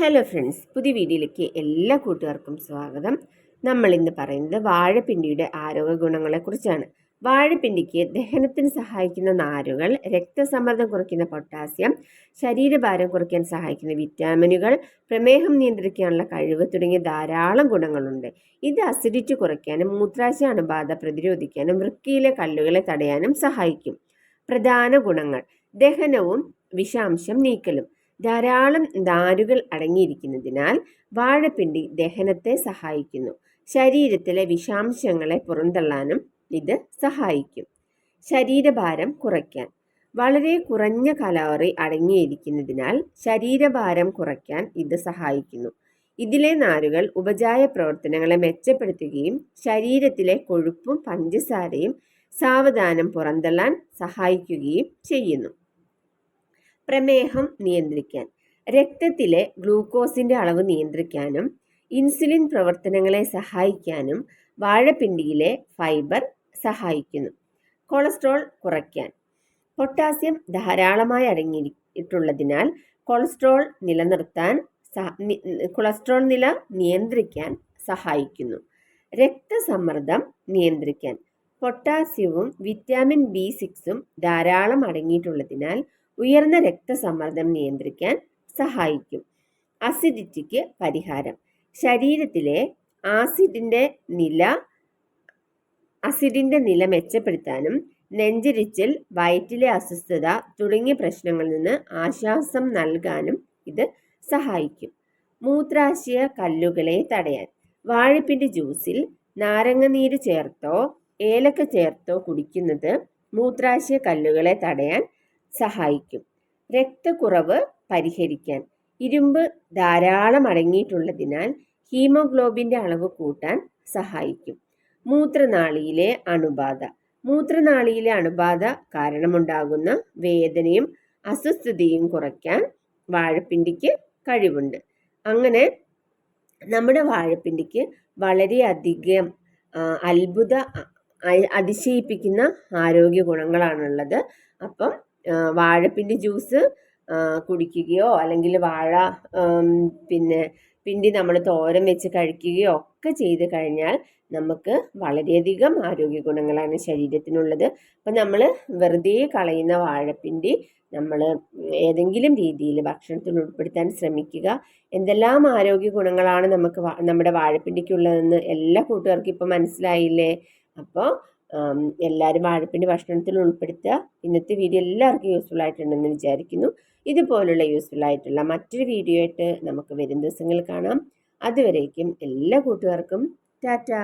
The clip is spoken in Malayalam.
ഹലോ ഫ്രണ്ട്സ് പുതിയ വീഡിയോയിലേക്ക് എല്ലാ കൂട്ടുകാർക്കും സ്വാഗതം. നമ്മൾ ഇന്ന് പറയുന്നത് വാഴപ്പിണ്ടിയുടെ ആരോഗ്യ ഗുണങ്ങളെക്കുറിച്ചാണ്. വാഴപ്പിണ്ടിക്ക് ദഹനത്തിന് സഹായിക്കുന്ന നാരുകൾ രക്തസമ്മർദ്ദം കുറയ്ക്കുന്ന പൊട്ടാസ്യം ശരീരഭാരം കുറയ്ക്കാൻ സഹായിക്കുന്ന വിറ്റാമിനുകൾ പ്രമേഹം നിയന്ത്രിക്കാനുള്ള കഴിവ് തുടങ്ങിയ ധാരാളം ഗുണങ്ങളുണ്ട്. ഇത് അസിഡിറ്റി കുറയ്ക്കാനും മൂത്രാശയ അണുബാധ പ്രതിരോധിക്കാനും വൃക്കയിലെ കല്ലുകളെ തടയാനും സഹായിക്കും. പ്രധാന ഗുണങ്ങൾ ദഹനവും വിഷാംശം നീക്കലും. ധാരാളം നാരുകൾ അടങ്ങിയിരിക്കുന്നതിനാൽ വാഴപ്പിണ്ടി ദഹനത്തെ സഹായിക്കുന്നു. ശരീരത്തിലെ വിഷാംശങ്ങളെ പുറന്തള്ളാനും ഇത് സഹായിക്കും. ശരീരഭാരം കുറയ്ക്കാൻ. വളരെ കുറഞ്ഞ കലോറി അടങ്ങിയിരിക്കുന്നതിനാൽ ശരീരഭാരം കുറയ്ക്കാൻ ഇത് സഹായിക്കുന്നു. ഇതിലെ നാരുകൾ ഉപജായ പ്രവർത്തനങ്ങളെ മെച്ചപ്പെടുത്തുകയും ശരീരത്തിലെ കൊഴുപ്പും പഞ്ചസാരയും സാവധാനം പുറന്തള്ളാൻ സഹായിക്കുകയും ചെയ്യുന്നു. പ്രമേഹം നിയന്ത്രിക്കാൻ. രക്തത്തിലെ ഗ്ലൂക്കോസിന്റെ അളവ് നിയന്ത്രിക്കാനും ഇൻസുലിൻ പ്രവർത്തനങ്ങളെ സഹായിക്കാനും വാഴപ്പിണ്ടിയിലെ ഫൈബർ സഹായിക്കുന്നു. കൊളസ്ട്രോൾ കുറയ്ക്കാൻ. പൊട്ടാസ്യം ധാരാളമായി അടങ്ങിയിട്ടുള്ളതിനാൽ കൊളസ്ട്രോൾ നിലനിർത്താൻ കൊളസ്ട്രോൾ നില നിയന്ത്രിക്കാൻ സഹായിക്കുന്നു. രക്തസമ്മർദ്ദം നിയന്ത്രിക്കാൻ. പൊട്ടാസ്യവും വിറ്റാമിൻ ബി സിക്സും ധാരാളം അടങ്ങിയിട്ടുള്ളതിനാൽ ഉയർന്ന രക്തസമ്മർദ്ദം നിയന്ത്രിക്കാൻ സഹായിക്കും. അസിഡിറ്റിക്ക് പരിഹാരം. ശരീരത്തിലെ ആസിഡിന്റെ നില അസിഡിന്റെ നില മെച്ചപ്പെടുത്താനും നെഞ്ചിരിച്ചിൽ വയറ്റിലെ അസ്വസ്ഥത തുടങ്ങിയ പ്രശ്നങ്ങളിൽ നിന്ന് ആശ്വാസം നൽകാനും ഇത് സഹായിക്കും. മൂത്രാശയ കല്ലുകളെ തടയാൻ. വാഴപ്പിന്റെ ജ്യൂസിൽ നാരങ്ങനീര് ചേർത്തോ ഏലക്ക ചേർത്തോ കുടിക്കുന്നത് മൂത്രാശയ കല്ലുകളെ തടയാൻ സഹായിക്കും. രക്തക്കുറവ് പരിഹരിക്കാൻ. ഇരുമ്പ് ധാരാളം അടങ്ങിയിട്ടുള്ളതിനാൽ ഹീമോഗ്ലോബിന്റെ അളവ് കൂട്ടാൻ സഹായിക്കും. മൂത്രനാളിയിലെ അണുബാധ. മൂത്രനാളിയിലെ അണുബാധ കാരണമുണ്ടാകുന്ന വേദനയും അസ്വസ്ഥതയും കുറയ്ക്കാൻ വാഴപ്പിണ്ടിക്ക് കഴിവുണ്ട്. അങ്ങനെ നമ്മുടെ വാഴപ്പിണ്ടിക്ക് വളരെയധികം അത്ഭുത അതിശയിപ്പിക്കുന്ന ആരോഗ്യ ഗുണങ്ങളാണുള്ളത്. അപ്പം വാഴപ്പിണ്ടി ജ്യൂസ് കുടിക്കുകയോ അല്ലെങ്കിൽ വാഴ പിന്നെ പിണ്ടി നമ്മൾ തോരൻ വെച്ച് കഴിക്കുകയോ ഒക്കെ ചെയ്ത് കഴിഞ്ഞാൽ നമുക്ക് വളരെയധികം ആരോഗ്യ ഗുണങ്ങളാണ് ശരീരത്തിനുള്ളത്. അപ്പം നമ്മൾ വെറുതെ കളയുന്ന വാഴപ്പിണ്ടി നമ്മൾ ഏതെങ്കിലും രീതിയിൽ ഭക്ഷണത്തിൽ ഉൾപ്പെടുത്താൻ ശ്രമിക്കുക. എന്തെല്ലാം ആരോഗ്യ ഗുണങ്ങളാണ് നമുക്ക് നമ്മുടെ വാഴപ്പിണ്ടിക്കുള്ളതെന്ന് എല്ലാ കൂട്ടുകാർക്കും ഇപ്പം മനസ്സിലായില്ലേ? അപ്പോൾ എല്ലാവരും വാഴപ്പിന്റെ ഭക്ഷണത്തിൽ ഉൾപ്പെടുത്തുക. ഇന്നത്തെ വീഡിയോ എല്ലാവർക്കും യൂസ്ഫുൾ ആയിട്ടുണ്ടെന്ന് വിചാരിക്കുന്നു. ഇതുപോലുള്ള യൂസ്ഫുൾ ആയിട്ടുള്ള മറ്റൊരു വീഡിയോ ആയിട്ട് നമുക്ക് വരും ദിവസങ്ങൾ കാണാം. അതുവരേക്കും എല്ലാ കൂട്ടുകാർക്കും ടാറ്റാ.